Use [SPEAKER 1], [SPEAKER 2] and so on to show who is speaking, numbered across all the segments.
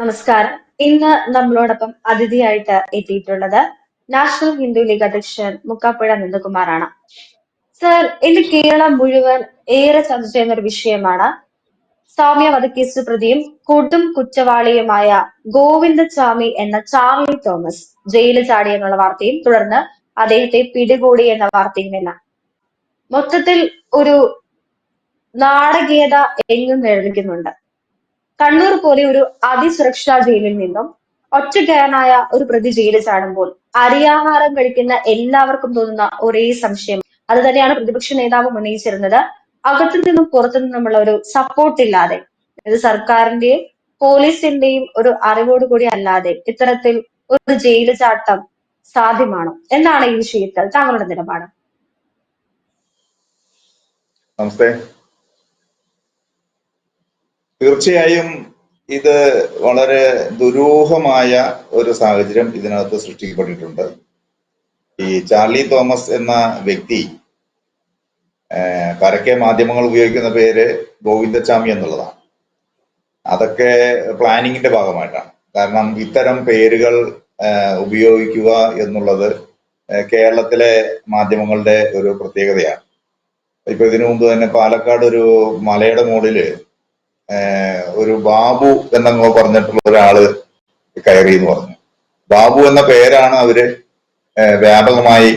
[SPEAKER 1] നമസ്കാരം. ഇന്ന് നമ്മളോടൊപ്പം അതിഥിയായിട്ട് എത്തിയിട്ടുള്ളത് നാഷണൽ ഹിന്ദു ലീഗ് അധ്യക്ഷൻ മുക്കാപ്പുഴ നന്ദകുമാറാണ്. സർ ഇന്ന് കേരളം മുഴുവൻ ഏറെ ചർച്ച ചെയ്യുന്ന ഒരു വിഷയമാണ് സൗമ്യ വധക്കേസ് പ്രതിയും കൊടും കുറ്റവാളിയുമായ ഗോവിന്ദസ്വാമി എന്ന ചാർലി തോമസ് ജയിലിൽ ചാടി എന്നുള്ള വാർത്തയും തുടർന്ന് അദ്ദേഹത്തെ പിടികൂടി എന്ന വാർത്തയുമെല്ലാം മൊത്തത്തിൽ ഒരു നാടകീയത എങ്ങും നിഴലിക്കുന്നുണ്ട്. കണ്ണൂർ പോലെ ഒരു അതിസുരക്ഷാ ജയിലിൽ നിന്നും ഒറ്റക്കാരനായ ഒരു പ്രതി ജയിലിൽ ചാടുമ്പോൾ അരിയാഹാരം കഴിക്കുന്ന എല്ലാവർക്കും തോന്നുന്ന ഒരേ സംശയം. അത് തന്നെയാണ് പ്രതിപക്ഷ നേതാവ് ഉന്നയിച്ചിരുന്നത്. അകത്തു നിന്നും പുറത്തു നിന്നുമുള്ള ഒരു സപ്പോർട്ട് ഇല്ലാതെ ഇത് സർക്കാരിന്റെയും പോലീസിന്റെയും ഒരു അറിവോടുകൂടി അല്ലാതെ ഇത്തരത്തിൽ ഒരു ജയിൽ ചാട്ടം സാധ്യമാണോ? എന്നാണ് ഈ വിഷയത്തിൽ താങ്കളുടെ നിലപാട്.
[SPEAKER 2] നമസ്തേ. തീർച്ചയായും ഇത് വളരെ ദുരൂഹമായ ഒരു സാഹചര്യം ഇതിനകത്ത് സൃഷ്ടിക്കപ്പെട്ടിട്ടുണ്ട്. ഈ ചാർലി തോമസ് എന്ന വ്യക്തി പരക്കെ മാധ്യമങ്ങൾ ഉപയോഗിക്കുന്ന പേര് ഗോവിന്ദച്ചാമി എന്നുള്ളതാണ്. അതൊക്കെ പ്ലാനിങ്ങിന്റെ ഭാഗമായിട്ടാണ്. കാരണം ഇത്തരം പേരുകൾ ഉപയോഗിക്കുക എന്നുള്ളത് കേരളത്തിലെ മാധ്യമങ്ങളുടെ ഒരു പ്രത്യേകതയാണ്. ഇപ്പൊ ഇതിനു മുമ്പ് തന്നെ പാലക്കാട് ഒരു മലയുടെ മുകളിൽ ഒരു ബാബു എന്നങ്ങോ പറഞ്ഞിട്ടുള്ള ഒരാൾ കയറി എന്ന് പറഞ്ഞു. ബാബു എന്ന പേരാണ് അവർ വ്യാപകമായി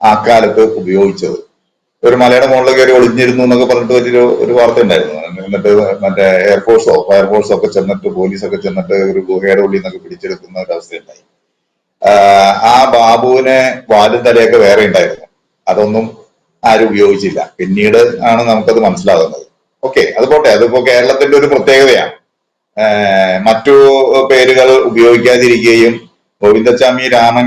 [SPEAKER 2] ആ കാലത്ത് ഉപയോഗിച്ചത്. ഒരു മലയുടെ മുകളിൽ കയറി ഒളിഞ്ഞിരുന്നു എന്നൊക്കെ പറഞ്ഞിട്ട് വലിയൊരു ഒരു വാർത്ത ഉണ്ടായിരുന്നു. എന്നിട്ട് മറ്റേ എയർഫോഴ്സോ ഫയർഫോഴ്സോ ഒക്കെ ചെന്നിട്ട് പോലീസൊക്കെ ചെന്നിട്ട് ഒരു ഗുഹയുടെ ഉള്ളിൽ നിന്നൊക്കെ പിടിച്ചെടുക്കുന്ന ഒരു അവസ്ഥയുണ്ടായി ആ ബാബുവിനെ വാലും തലയൊക്കെ വേറെ ഉണ്ടായിരുന്നു. അതൊന്നും ആരും ഉപയോഗിച്ചില്ല. പിന്നീട് ആണ് നമുക്കത് മനസ്സിലാകുന്നത്. ഓക്കെ അത് പോട്ടെ. അതിപ്പോ കേരളത്തിന്റെ ഒരു പ്രത്യേകതയാണ്. മറ്റു പേരുകൾ ഉപയോഗിക്കാതിരിക്കുകയും ഗോവിന്ദസ്വാമി രാമൻ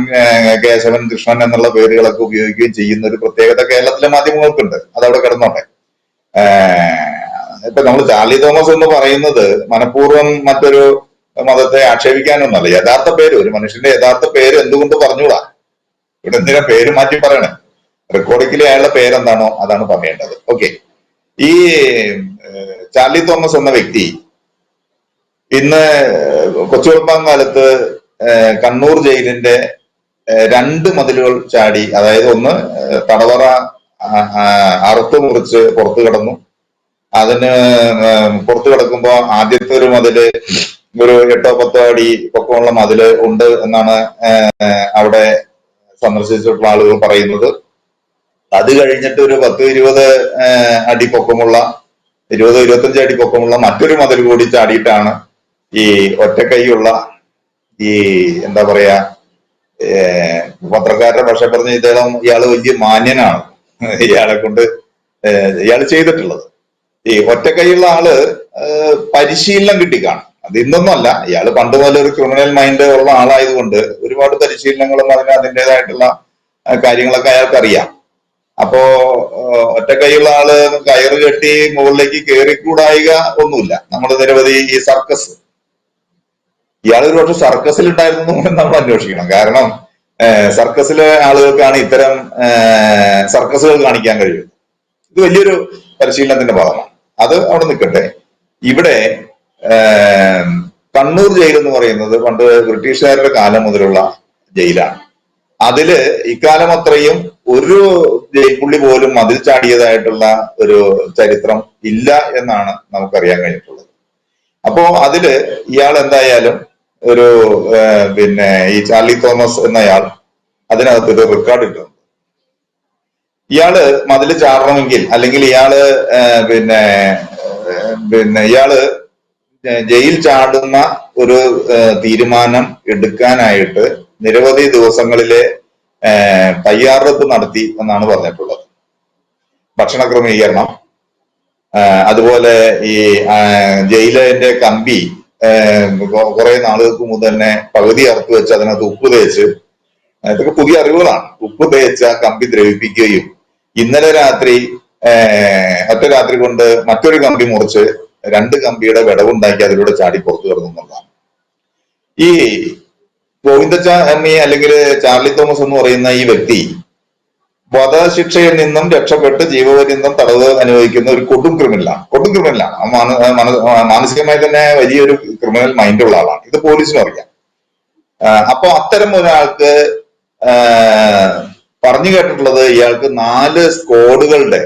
[SPEAKER 2] കേശവൻ കൃഷ്ണൻ എന്നുള്ള പേരുകളൊക്കെ ഉപയോഗിക്കുകയും ചെയ്യുന്ന ഒരു പ്രത്യേകത കേരളത്തിലെ മാധ്യമങ്ങൾക്കുണ്ട്. അതവിടെ കിടന്നോട്ടെ. ഇപ്പൊ നമ്മൾ ചാർലി തോമസ് എന്ന് പറയുന്നത് മനഃപൂർവം മറ്റൊരു മതത്തെ ആക്ഷേപിക്കാനൊന്നല്ല യഥാർത്ഥ പേര് ഒരു മനുഷ്യന്റെ യഥാർത്ഥ പേര് എന്തുകൊണ്ട് പറഞ്ഞുകൂടാ? ഇവിടെ എന്തിനാ പേര് മാറ്റി പറയണേ? റെക്കോർഡിക്കിലെ അയാളുടെ പേരെന്താണോ അതാണ് പറയേണ്ടത്. ഓക്കെ. ഈ ചാർലി തോമസ് എന്ന വ്യക്തി ഇന്ന് കൊച്ചുകുളപ്പാം കാലത്ത് കണ്ണൂർ ജയിലിന്റെ രണ്ട് മതിലുകൾ ചാടി അതായത് ഒന്ന് തടവറ അറുത്ത് മുറിച്ച് പുറത്തു കിടന്നു. അതിന് പുറത്തു കിടക്കുമ്പോ ആദ്യത്തെ ഒരു മതിൽ ഒരു എട്ടോ പത്തോ അടി പൊക്കമുള്ള മതിൽ ഉണ്ട് എന്നാണ് അവിടെ സന്ദർശിച്ചിട്ടുള്ള ആളുകൾ പറയുന്നത്. അത് കഴിഞ്ഞിട്ട് ഒരു പത്ത് ഇരുപത് അടി പൊക്കമുള്ള ഇരുപത് ഇരുപത്തഞ്ച് അടി പൊക്കമുള്ള മറ്റൊരു മതിൽ കൂടി ചാടിയിട്ടാണ് ഈ ഒറ്റക്കൈയുള്ള ഈ എന്താ പറയാ പത്രക്കാരുടെ ഭാഷ പറഞ്ഞ ഇദ്ദേഹം ഇയാൾ വലിയ മാന്യനാണ്. ഇയാളെ കൊണ്ട് ഇയാൾ ചെയ്തിട്ടുള്ളത്. ഈ ഒറ്റക്കൈയുള്ള ആൾ പരിശീലനം കിട്ടിക്കാണും. അത് ഇന്നൊന്നുമല്ല. ഇയാൾ പണ്ട് മുതൽ ഒരു ക്രിമിനൽ മൈൻഡ് ഉള്ള ആളായതുകൊണ്ട് ഒരുപാട് പരിശീലനങ്ങളും അതിന് അതിന്റെതായിട്ടുള്ള കാര്യങ്ങളൊക്കെ അയാൾക്ക് അറിയാം അപ്പോ ഒറ്റ ഒറ്റക്കൈയുള്ള ആൾ കയറ് കെട്ടി മുകളിലേക്ക് കയറിക്കൂടായിക ഒന്നുമില്ല. നമ്മൾ നിരവധി ഈ സർക്കസ്. ഇയാൾ ഒരു പക്ഷെ സർക്കസിൽ ഉണ്ടായിരുന്നു എന്ന് നമ്മൾ അന്വേഷിക്കണം. കാരണം സർക്കസിലെ ആളുകൾക്കാണ് ഇത്തരം സർക്കസുകൾ കാണിക്കാൻ കഴിയുന്നത്. ഇത് വലിയൊരു പരിശീലനത്തിന്റെ ഭാഗമാണ്. അത് അവിടെ നിൽക്കട്ടെ. ഇവിടെ കണ്ണൂർ ജയിൽ എന്ന് പറയുന്നത് പണ്ട് ബ്രിട്ടീഷുകാരുടെ കാലം മുതലുള്ള ജയിലാണ്. അതിൽ ഇക്കാലം അത്രയും ഒരു ജയ്പുള്ളി പോലും മതിൽ ചാടിയതായിട്ടുള്ള ഒരു ചരിത്രം ഇല്ല എന്നാണ് നമുക്കറിയാൻ കഴിഞ്ഞിട്ടുള്ളത്. അപ്പോ അതിൽ ഇയാൾ എന്തായാലും ഒരു പിന്നെ ഈ ചാർലി തോമസ് എന്നയാൾ അതിനകത്ത് ഒരു റെക്കോർഡ് ഇട്ടു. ഇയാൾ മതിൽ ചാടണമെങ്കിൽ അല്ലെങ്കിൽ ഇയാൾ പിന്നെ പിന്നെ ഇയാൾ ജയിൽ ചാടുന്ന ഒരു തീരുമാനം എടുക്കാനായിട്ട് നിരവധി ദിവസങ്ങളിലെ തയ്യാറെടുപ്പ് നടത്തി എന്നാണ് പറഞ്ഞിട്ടുള്ളത്. ഭക്ഷണ ക്രമീകരണം അതുപോലെ ഈ ജയിലിന്റെ കമ്പി കുറെ നാളുകൾക്ക് മുമ്പ് തന്നെ പകുതി അറുത്ത് വെച്ച് അതിനകത്ത് ഉപ്പ് തേച്ച് ഇതൊക്കെ പുതിയ അറിവുകളാണ്. ഉപ്പ് തേച്ച് ആ കമ്പി ദ്രവിപ്പിക്കുകയും ഇന്നലെ രാത്രി ഒറ്റ രാത്രി കൊണ്ട് മറ്റൊരു കമ്പി മുറിച്ച് രണ്ട് കമ്പിയുടെ വിടവുണ്ടാക്കി അതിലൂടെ ചാടി പുറത്തു കിടന്നു എന്നുള്ളതാണ്. ഈ ഗോവിന്ദച്ചാമി അല്ലെങ്കിൽ ചാർലി തോമസ് എന്ന് പറയുന്ന ഈ വ്യക്തി വധശിക്ഷയിൽ നിന്നും രക്ഷപ്പെട്ട് ജീവപര്യന്തം തടവ് അനുഭവിക്കുന്ന ഒരു കൊടും ക്രിമിനലാണ് കൊടും ക്രിമിനലാണ് മാനസികമായി തന്നെ വലിയൊരു ക്രിമിനൽ മൈൻഡുള്ള ആളാണ്. ഇത് പോലീസിനും അറിയാം. അപ്പൊ അത്തരം ഒരാൾക്ക് പറഞ്ഞു കേട്ടിട്ടുള്ളത് ഇയാൾക്ക് നാല് സ്ക്വാഡുകളുടെ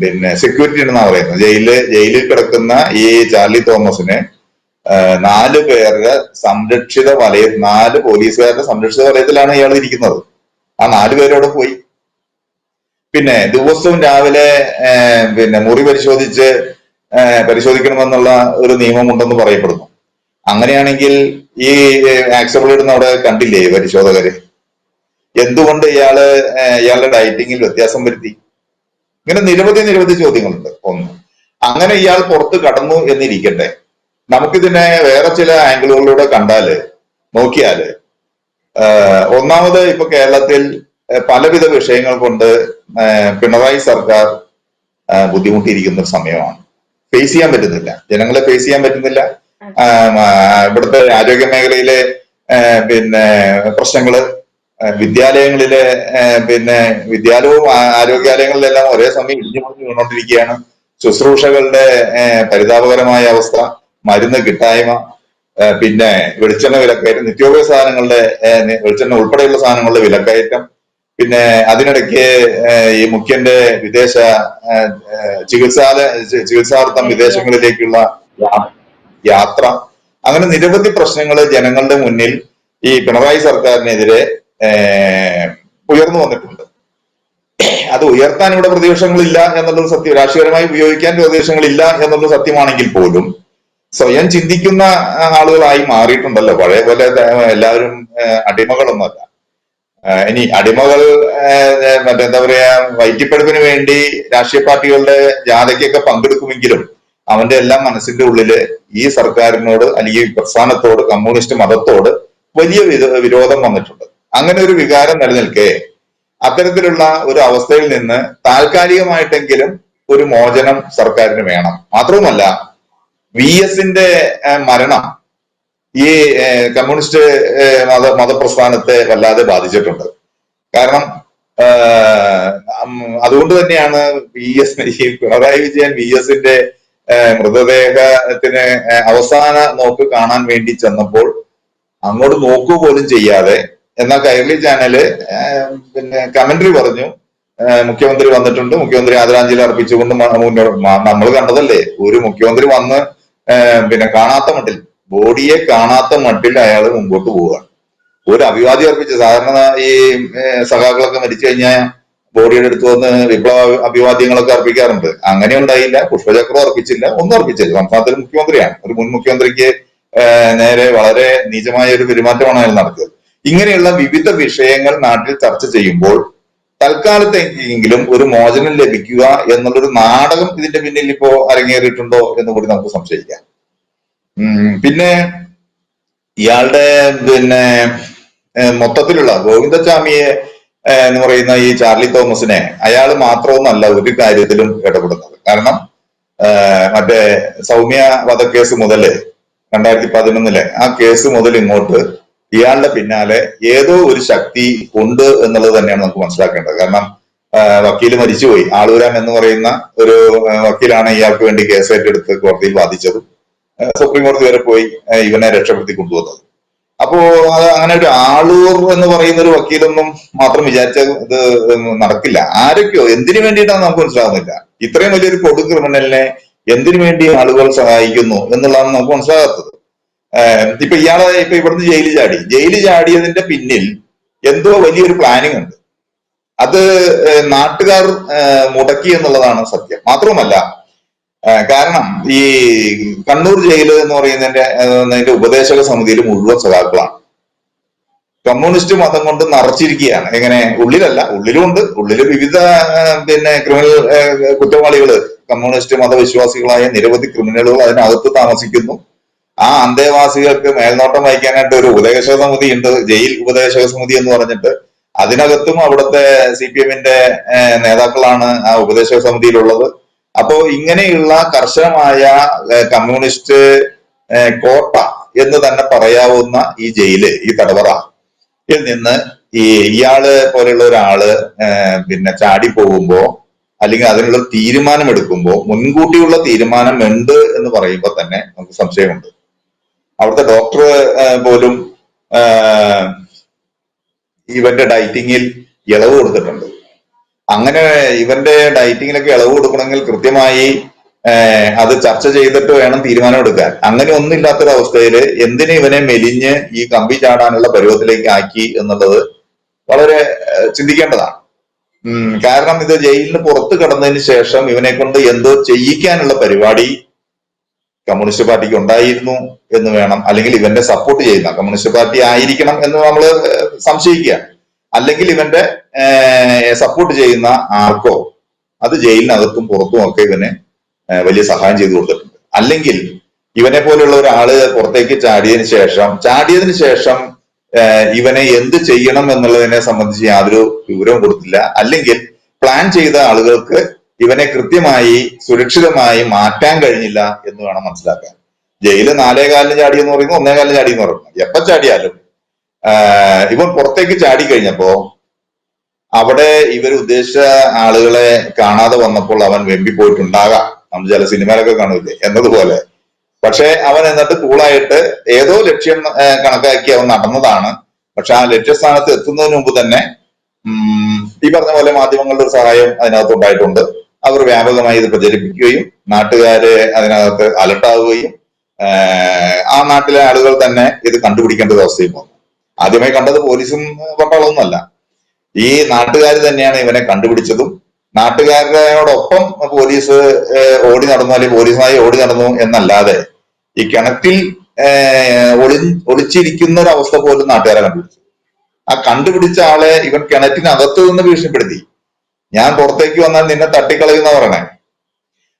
[SPEAKER 2] പിന്നെ സെക്യൂരിറ്റി ഉണ്ടെന്നാണ് പറയുന്നത്. ജയിലിൽ ജയിലിൽ കിടക്കുന്ന ഈ ചാർലി തോമസിന് നാല് പേരുടെ സംരക്ഷിത വലയ നാല് പോലീസുകാരുടെ സംരക്ഷിത വലയത്തിലാണ് ഇയാൾ ഇരിക്കുന്നത്. ആ നാല് പേരോടെ പോയി. പിന്നെ ദിവസവും രാവിലെ പിന്നെ മുറി പരിശോധിച്ച് പരിശോധിക്കണമെന്നുള്ള ഒരു നിയമമുണ്ടെന്ന് പറയപ്പെടുന്നു. അങ്ങനെയാണെങ്കിൽ ഈ ആക്സബിൾ ഇടുന്ന അവിടെ കണ്ടില്ലേ പരിശോധകര്? എന്തുകൊണ്ട് ഇയാൾ ഇയാളുടെ ഡയറ്റിങ്ങിൽ വ്യത്യാസം വരുത്തി? ഇങ്ങനെ നിരവധി നിരവധി ചോദ്യങ്ങളുണ്ട്. ഒന്ന് അങ്ങനെ ഇയാൾ പുറത്ത് കടന്നു എന്നിരിക്കട്ടെ. നമുക്കിതിനെ വേറെ ചില ആംഗിളുകളിലൂടെ കണ്ടാൽ നോക്കിയാൽ ഒന്നാമത് ഇപ്പൊ കേരളത്തിൽ പലവിധ വിഷയങ്ങൾ കൊണ്ട് പിണറായി സർക്കാർ ബുദ്ധിമുട്ടിയിരിക്കുന്ന ഒരു സമയമാണ്. ഫേസ് ചെയ്യാൻ പറ്റുന്നില്ല. ജനങ്ങളെ ഫേസ് ചെയ്യാൻ പറ്റുന്നില്ല. ഇവിടുത്തെ ആരോഗ്യ മേഖലയിലെ പിന്നെ പ്രശ്നങ്ങൾ വിദ്യാലയങ്ങളിലെ പിന്നെ വിദ്യാലയവും ആരോഗ്യാലയങ്ങളിലെല്ലാം ഒരേ സമയം ഇടിഞ്ഞു മുറിഞ്ഞു വീണോണ്ടിരിക്കുകയാണ് ശുശ്രൂഷകളുടെ പരിതാപകരമായ അവസ്ഥ. മരുന്ന് കിട്ടായ്മ പിന്നെ വെളിച്ചെണ്ണ വിലക്കയറ്റം നിത്യോപയോഗ സാധനങ്ങളുടെ വെളിച്ചെണ്ണ ഉൾപ്പെടെയുള്ള സാധനങ്ങളുടെ വിലക്കയറ്റം പിന്നെ അതിനിടയ്ക്ക് ഈ മുഖ്യന്റെ വിദേശ ആഹ് ആഹ് ചികിത്സാല ചികിത്സാർത്ഥം വിദേശങ്ങളിലേക്കുള്ള യാത്ര. അങ്ങനെ നിരവധി പ്രശ്നങ്ങൾ ജനങ്ങളുടെ മുന്നിൽ ഈ പിണറായി സർക്കാരിനെതിരെ ഉയർന്നു വന്നിട്ടുണ്ട്. അത് ഉയർത്താൻ ഇവിടെ പ്രതിപക്ഷങ്ങളില്ല എന്നുള്ളത് സത്യം. രാഷ്ട്രീയപരമായി ഉപയോഗിക്കാൻ പ്രതിപക്ഷങ്ങളില്ല എന്നുള്ളത് സത്യമാണെങ്കിൽ പോലും സ്വയം ചിന്തിക്കുന്ന ആളുകളായി മാറിയിട്ടുണ്ടല്ലോ. പഴയ പോലെ എല്ലാവരും അടിമകളൊന്നുമല്ല. ഇനി അടിമകൾ മറ്റെന്താ പറയാ വൈറ്റിപ്പടുപ്പിന് വേണ്ടി രാഷ്ട്രീയ പാർട്ടികളുടെ ജാഥയ്ക്കൊക്കെ പങ്കെടുക്കുമെങ്കിലും അവന്റെ എല്ലാം മനസ്സിന്റെ ഉള്ളിൽ ഈ സർക്കാരിനോട് അല്ലെങ്കിൽ പ്രസ്ഥാനത്തോട് കമ്മ്യൂണിസ്റ്റ് മതത്തോട് വലിയ വിര- വിരോധം വന്നിട്ടുണ്ട്. അങ്ങനെ ഒരു വികാരം നിലനിൽക്കെ അത്തരത്തിലുള്ള ഒരു അവസ്ഥയിൽ നിന്ന് താൽക്കാലികമായിട്ടെങ്കിലും ഒരു മോചനം സർക്കാരിന് വേണം. മാത്രവുമല്ല വി എസിന്റെ മരണം ഈ കമ്മ്യൂണിസ്റ്റ് മത മതപ്രസ്ഥാനത്തെ വല്ലാതെ ബാധിച്ചിട്ടുണ്ട്. കാരണം അതുകൊണ്ട് തന്നെയാണ് വി എസ് ഈ പിണറായി വിജയൻ വി എസിന്റെ മൃതദേഹത്തിന് അവസാന നോക്ക് കാണാൻ വേണ്ടി ചെന്നപ്പോൾ അങ്ങോട്ട് നോക്കുക പോലും ചെയ്യാതെ എന്നാൽ കൈരളി ചാനൽ പിന്നെ കമന്ററി പറഞ്ഞു. മുഖ്യമന്ത്രി വന്നിട്ടുണ്ട്. മുഖ്യമന്ത്രി ആദരാഞ്ജലി അർപ്പിച്ചുകൊണ്ട് നമ്മൾ കണ്ടതല്ലേ? ഒരു മുഖ്യമന്ത്രി വന്ന് പിന്നെ കാണാത്ത മട്ടിൽ ബോഡിയെ കാണാത്ത മട്ടിൽ അയാൾ മുമ്പോട്ട് പോവുകയാണ്. ഒരു അഭിവാദ്യം അർപ്പിച്ച് സാധാരണ ഈ സഖാക്കളൊക്കെ മരിച്ചു കഴിഞ്ഞാൽ ബോഡിയുടെ അടുത്ത് വന്ന് വിപ്ലവ അഭിവാദ്യങ്ങളൊക്കെ അർപ്പിക്കാറുണ്ട്. അങ്ങനെ ഉണ്ടായില്ല പുഷ്പചക്രം അർപ്പിച്ചില്ല ഒന്നും അർപ്പിച്ചില്ല. സംസ്ഥാനത്തിൽ മുഖ്യമന്ത്രിയാണ്. ഒരു മുൻ മുഖ്യമന്ത്രിക്ക് നേരെ വളരെ നീചമായ ഒരു പെരുമാറ്റമാണ് അയാൾ നടത്തിയത്. ഇങ്ങനെയുള്ള വിവിധ വിഷയങ്ങൾ നാട്ടിൽ ചർച്ച ചെയ്യുമ്പോൾ തൽക്കാലത്തെങ്കിലും ഒരു മോചനം ലഭിക്കുക എന്നുള്ളൊരു നാടകം ഇതിന്റെ പിന്നിൽ ഇപ്പോ അരങ്ങേറിയിട്ടുണ്ടോ എന്ന് കൂടി നമുക്ക് സംശയിക്കാം. പിന്നെ ഇയാളുടെ പിന്നെ മൊത്തത്തിലുള്ള ഗോവിന്ദസ്വാമിയെ എന്ന് പറയുന്ന ഈ ചാർലി തോമസിനെ അയാൾ മാത്രമൊന്നല്ല ഒരു കാര്യത്തിലും ഇടപെടുന്നത്. കാരണം മറ്റേ സൗമ്യ വധക്കേസ് മുതൽ രണ്ടായിരത്തി പതിനൊന്നിലെ ആ കേസ് മുതൽ ഇങ്ങോട്ട് ഇയാളുടെ പിന്നാലെ ഏതോ ഒരു ശക്തി ഉണ്ട് എന്നുള്ളത് തന്നെയാണ് നമുക്ക് മനസ്സിലാക്കേണ്ടത്. കാരണം വക്കീൽ മരിച്ചുപോയി. ആളൂരാൻ എന്ന് പറയുന്ന ഒരു വക്കീലാണ് ഇയാൾക്ക് വേണ്ടി കേസ് ഏറ്റെടുത്ത് കോടതിയിൽ വാദിച്ചത് സുപ്രീം കോടതി വരെ പോയി ഇവനെ രക്ഷപ്പെടുത്തി കൊണ്ടുവന്നത്. അപ്പോ അങ്ങനെ ഒരു ആളൂർ എന്ന് പറയുന്ന ഒരു വക്കീലൊന്നും മാത്രം വിചാരിച്ച ഇത് നടക്കില്ല. ആരൊക്കെയോ എന്തിനു വേണ്ടിയിട്ടാണ് നമുക്ക് മനസ്സിലാവുന്നില്ല. ഇത്രയും വലിയൊരു കൊടു ക്രിമിനലിനെ എന്തിനു വേണ്ടി ആളുകൾ സഹായിക്കുന്നു എന്നുള്ളതാണ് നമുക്ക് മനസ്സിലാകാത്തത്. ഇപ്പൊ ഇയാളെ ഇപ്പൊ ഇവിടുന്ന് ജയിലിൽ ചാടി. ജയിലിൽ ചാടിയതിന്റെ പിന്നിൽ എന്തോ വലിയൊരു പ്ലാനിങ് ഉണ്ട്. അത് നാട്ടുകാർ മുടക്കി എന്നുള്ളതാണ് സത്യം. മാത്രവുമല്ല കാരണം ഈ കണ്ണൂർ ജയിൽ എന്ന് പറയുന്നതിന്റെ അതിന്റെ ഉപദേശക സമിതിയിൽ മുഴുവൻ സഖാക്കളാണ്. കമ്മ്യൂണിസ്റ്റ് മതം കൊണ്ട് നിറച്ചിരിക്കുകയാണ്. എങ്ങനെ? ഉള്ളിലല്ല ഉള്ളിലുണ്ട് ഉള്ളിൽ വിവിധ പിന്നെ ക്രിമിനൽ കുറ്റവാളികൾ കമ്മ്യൂണിസ്റ്റ് മതവിശ്വാസികളായ നിരവധി ക്രിമിനലുകൾ അതിനകത്ത് താമസിക്കുന്നു. ആ അന്തേവാസികൾക്ക് മേൽനോട്ടം വഹിക്കാനായിട്ട് ഒരു ഉപദേശക സമിതി ഉണ്ട് ജയിൽ ഉപദേശക സമിതി എന്ന് പറഞ്ഞിട്ട്. അതിനകത്തും അവിടുത്തെ സി പി എമ്മിന്റെ നേതാക്കളാണ് ആ ഉപദേശക സമിതിയിലുള്ളത് അപ്പോ ഇങ്ങനെയുള്ള കർശനമായ കമ്മ്യൂണിസ്റ്റ് കോട്ട എന്ന് തന്നെ പറയാവുന്ന ഈ ജയിൽ ഈ തടവറ നിന്ന് ഈ ഇയാൾ പോലെയുള്ള ഒരാൾ പിന്നെ ചാടി പോകുമ്പോ അല്ലെങ്കിൽ അതിനുള്ള തീരുമാനം എടുക്കുമ്പോ മുൻകൂട്ടിയുള്ള തീരുമാനം ഉണ്ട് എന്ന് പറയുമ്പോൾ തന്നെ നമുക്ക് സംശയമുണ്ട്. അവിടുത്തെ ഡോക്ടർ പോലും ഇവന്റെ ഡയറ്റിങ്ങിൽ ഇളവ് കൊടുത്തിട്ടുണ്ട്. അങ്ങനെ ഇവന്റെ ഡയറ്റിങ്ങിലൊക്കെ ഇളവ് കൊടുക്കണമെങ്കിൽ കൃത്യമായി അത് ചർച്ച ചെയ്തിട്ട് വേണം തീരുമാനം എടുക്കാൻ അങ്ങനെ ഒന്നുമില്ലാത്തൊരു അവസ്ഥയിൽ എന്തിന് ഇവനെ മെലിഞ്ഞ് ഈ കമ്പി ചാടാനുള്ള പരുവത്തിലേക്ക് ആക്കി എന്നുള്ളത് വളരെ ചിന്തിക്കേണ്ടതാണ്. കാരണം ഇത് ജയിലിന് പുറത്ത് കടന്നതിന് ശേഷം ഇവനെ കൊണ്ട് എന്തോ ചെയ്യിക്കാനുള്ള പരിപാടി കമ്മ്യൂണിസ്റ്റ് പാർട്ടിക്ക് ഉണ്ടായിരുന്നു എന്ന് വേണം അല്ലെങ്കിൽ ഇവന്റെ സപ്പോർട്ട് ചെയ്യുന്ന കമ്മ്യൂണിസ്റ്റ് പാർട്ടി ആയിരിക്കണം എന്ന് നമ്മൾ സംശയിക്കുക. അല്ലെങ്കിൽ ഇവന്റെ സപ്പോർട്ട് ചെയ്യുന്ന ആർക്കോ അത് ജയിലിനകത്തും പുറത്തും ഒക്കെ ഇവന് വലിയ സഹായം ചെയ്തു കൊടുത്തിട്ടുണ്ട്. അല്ലെങ്കിൽ ഇവനെ പോലെയുള്ള ഒരാൾ പുറത്തേക്ക് ചാടിയതിനു ശേഷം ചാടിയതിനു ശേഷം ഇവനെ എന്ത് ചെയ്യണം എന്നുള്ളതിനെ സംബന്ധിച്ച് യാതൊരു വിവരവും കൊടുത്തില്ല. അല്ലെങ്കിൽ പ്ലാൻ ചെയ്ത ആളുകൾക്ക് ഇവനെ കൃത്യമായി സുരക്ഷിതമായി മാറ്റാൻ കഴിഞ്ഞില്ല എന്ന് വേണം മനസ്സിലാക്കാൻ. ജയിൽ നാലേ കാലിന് ചാടി എന്ന് പറയുന്നു ഒന്നേ കാലിന് ചാടി എന്ന് പറയുന്നു. എപ്പം ചാടിയാലും ഇവൻ പുറത്തേക്ക് ചാടി കഴിഞ്ഞപ്പോ അവിടെ ഇവർ ഉദ്ദേശിച്ച ആളുകളെ കാണാതെ വന്നപ്പോൾ അവൻ വെമ്പി പോയിട്ടുണ്ടാകാം. നമ്മൾ ചില സിനിമയിലൊക്കെ കാണൂലേ എന്നതുപോലെ. പക്ഷെ അവൻ എന്നിട്ട് കൂളായിട്ട് ഏതോ ലക്ഷ്യം കണക്കാക്കി അവൻ നടന്നതാണ്. പക്ഷെ ആ ലക്ഷ്യസ്ഥാനത്ത് എത്തുന്നതിന് മുമ്പ് തന്നെ ഈ പറഞ്ഞ പോലെ മാധ്യമങ്ങളുടെ ഒരു സഹായം അതിനകത്ത് ഉണ്ടായിട്ടുണ്ട്. അവർ വ്യാപകമായി ഇത് പ്രചരിപ്പിക്കുകയും നാട്ടുകാരെ അതിനകത്ത് അലർട്ടാവുകയും ആ നാട്ടിലെ ആളുകൾ തന്നെ ഇത് കണ്ടുപിടിക്കേണ്ട അവസ്ഥയും വന്നു. ആദ്യമായി കണ്ടത് പോലീസും പട്ടാളമൊന്നുമല്ല ഈ നാട്ടുകാർ തന്നെയാണ് ഇവനെ കണ്ടുപിടിച്ചതും. നാട്ടുകാരോടൊപ്പം പോലീസ് ഓടി നടന്നു അല്ലെങ്കിൽ പോലീസുമായി ഓടി നടന്നു എന്നല്ലാതെ ഈ കിണറ്റിൽ ഒളി ഒളിച്ചിരിക്കുന്ന ഒരു അവസ്ഥ പോലും നാട്ടുകാരെ കണ്ടുപിടിച്ചു. ആ കണ്ടുപിടിച്ച ആളെ ഇവൻ കിണറ്റിനകത്തു നിന്ന് ഭീഷണിപ്പെടുത്തി. ഞാൻ പുറത്തേക്ക് വന്നാൽ നിന്നെ തട്ടിക്കളയുന്ന പറഞ്ഞേ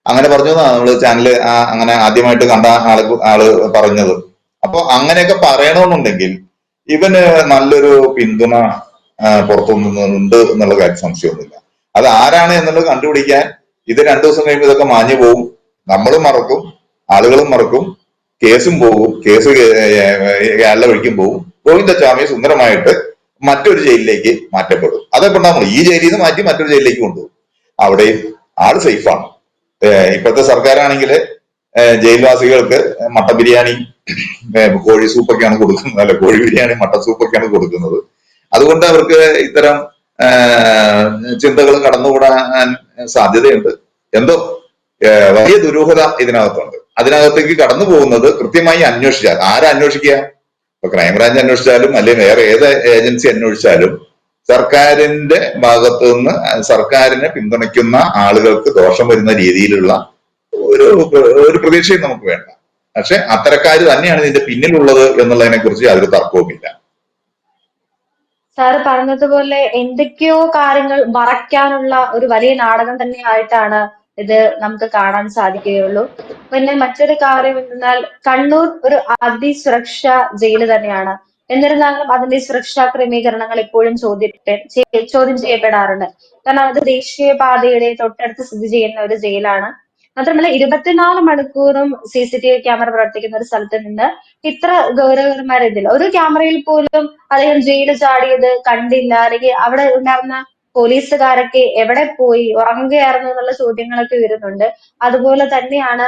[SPEAKER 2] അങ്ങനെ പറഞ്ഞു എന്നാ നമ്മൾ ചാനൽ അങ്ങനെ ആദ്യമായിട്ട് കണ്ട ആൾ ആൾ പറഞ്ഞത് അപ്പൊ അങ്ങനെയൊക്കെ പറയണമെന്നുണ്ടെങ്കിൽ ഇവന് നല്ലൊരു പിന്തുണ പുറത്തു നിന്നുണ്ട് എന്നുള്ള കാര്യം സംശയമൊന്നുമില്ല അത് ആരാണ് എന്നുള്ളത് കണ്ടുപിടിക്കാൻ ഇത് രണ്ടു ദിവസം കഴിയുമ്പോൾ ഇതൊക്കെ മാഞ്ഞു പോകും നമ്മളും മറക്കും ആളുകളും മറക്കും കേസും പോകും കേസ് കേരള വഴിക്കും പോകും ഗോവിന്ദസ്വാമി സുന്ദരമായിട്ട് മറ്റൊരു ജയിലിലേക്ക് മാറ്റപ്പെടും. അതൊക്കെ ഉണ്ടാകും ഈ ജയിലിൽ നിന്ന് മാറ്റി മറ്റൊരു ജയിലിലേക്ക് കൊണ്ടുപോകും. അവിടെയും ആൾ സേഫാണ് ഇപ്പോഴത്തെ സർക്കാരാണെങ്കിൽ ജയിൽവാസികൾക്ക് മട്ടൻ ബിരിയാണി കോഴി സൂപ്പൊക്കെയാണ് കൊടുക്കുന്നത്. അല്ല കോഴി ബിരിയാണി മട്ടൻ സൂപ്പൊക്കെയാണ് കൊടുക്കുന്നത്. അതുകൊണ്ട് അവർക്ക് ഇത്തരം ചിന്തകൾ കടന്നുകൂടാൻ സാധ്യതയുണ്ട്. എന്തോ വലിയ ദുരൂഹത ഇതിനകത്തുണ്ട്. അതിനകത്തേക്ക് കടന്നു പോകുന്നത് കൃത്യമായി അന്വേഷിച്ചാൽ. ആരാ അന്വേഷിക്കുക? ഇപ്പൊ ക്രൈംബ്രാഞ്ച് അന്വേഷിച്ചാലും അല്ലെങ്കിൽ വേറെ ഏത് ഏജൻസി അന്വേഷിച്ചാലും സർക്കാരിന്റെ ഭാഗത്തു നിന്ന് സർക്കാരിനെ പിന്തുണയ്ക്കുന്ന ആളുകൾക്ക് ദോഷം വരുന്ന രീതിയിലുള്ള ഒരു ഒരു പ്രതീക്ഷയും നമുക്ക് വേണ്ട. പക്ഷെ അത്തരക്കാർ തന്നെയാണ് ഇതിന്റെ പിന്നിലുള്ളത് എന്നുള്ളതിനെ കുറിച്ച് യാതൊരു തർക്കവുമില്ല.
[SPEAKER 1] സാറ് പറഞ്ഞതുപോലെ എന്തൊക്കെയോ കാര്യങ്ങൾ മറയ്ക്കാനുള്ള ഒരു വലിയ നാടകം തന്നെ ആയിട്ടാണ് ഇത് നമുക്ക് കാണാൻ സാധിക്കുകയുള്ളൂ. പിന്നെ മറ്റൊരു കാര്യം എന്തെന്നാൽ കണ്ണൂർ ഒരു അതിസുരക്ഷാ ജയിൽ തന്നെയാണ്. എന്നിരുന്നാലും അതിന്റെ സുരക്ഷാ ക്രമീകരണങ്ങൾ എപ്പോഴും ചോദ്യം ചോദ്യം ചെയ്യപ്പെടാറുണ്ട്. കാരണം അത് ദേശീയ പാതയുടെ തൊട്ടടുത്ത് സ്ഥിതി ചെയ്യുന്ന ഒരു ജയിലാണ്. മാത്രമല്ല ഇരുപത്തിനാല് മണിക്കൂറും C C T V camera പ്രവർത്തിക്കുന്ന ഒരു സ്ഥലത്ത് നിന്ന് ഇത്ര ഗൗരവകരമായ രീതിയിൽ ഒരു ക്യാമറയിൽ പോലും അദ്ദേഹം ജയിലിൽ ചാടിയത് കണ്ടില്ല. അല്ലെങ്കിൽ അവിടെ ഉണ്ടായിരുന്ന പോലീസുകാരൊക്കെ എവിടെ പോയി ഉറങ്ങുകയായിരുന്നു എന്നുള്ള ചോദ്യങ്ങളൊക്കെ വരുന്നുണ്ട്. അതുപോലെ തന്നെയാണ്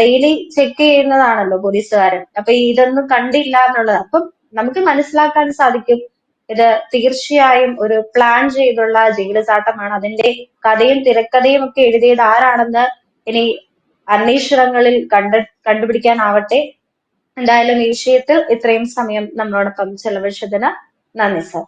[SPEAKER 1] ഡെയിലി ചെക്ക് ചെയ്യുന്നതാണല്ലോ പോലീസുകാരൻ. അപ്പൊ ഇതൊന്നും കണ്ടില്ല എന്നുള്ളത്. അപ്പം നമുക്ക് മനസ്സിലാക്കാൻ സാധിക്കും. ഇത് തീർച്ചയായും ഒരു പ്ലാൻ ചെയ്തുള്ള ജയിലചാട്ടമാണ് അതിന്റെ കഥയും തിരക്കഥയും ഒക്കെ എഴുതിയത് ആരാണെന്ന് ഇനി അന്വേഷണങ്ങളിൽ കണ്ട് കണ്ടുപിടിക്കാനാവട്ടെ. എന്തായാലും ഈ വിഷയത്തിൽ ഇത്രയും സമയം നമ്മളോടൊപ്പം ചെലവഴിച്ചതിന് നന്ദി സർ.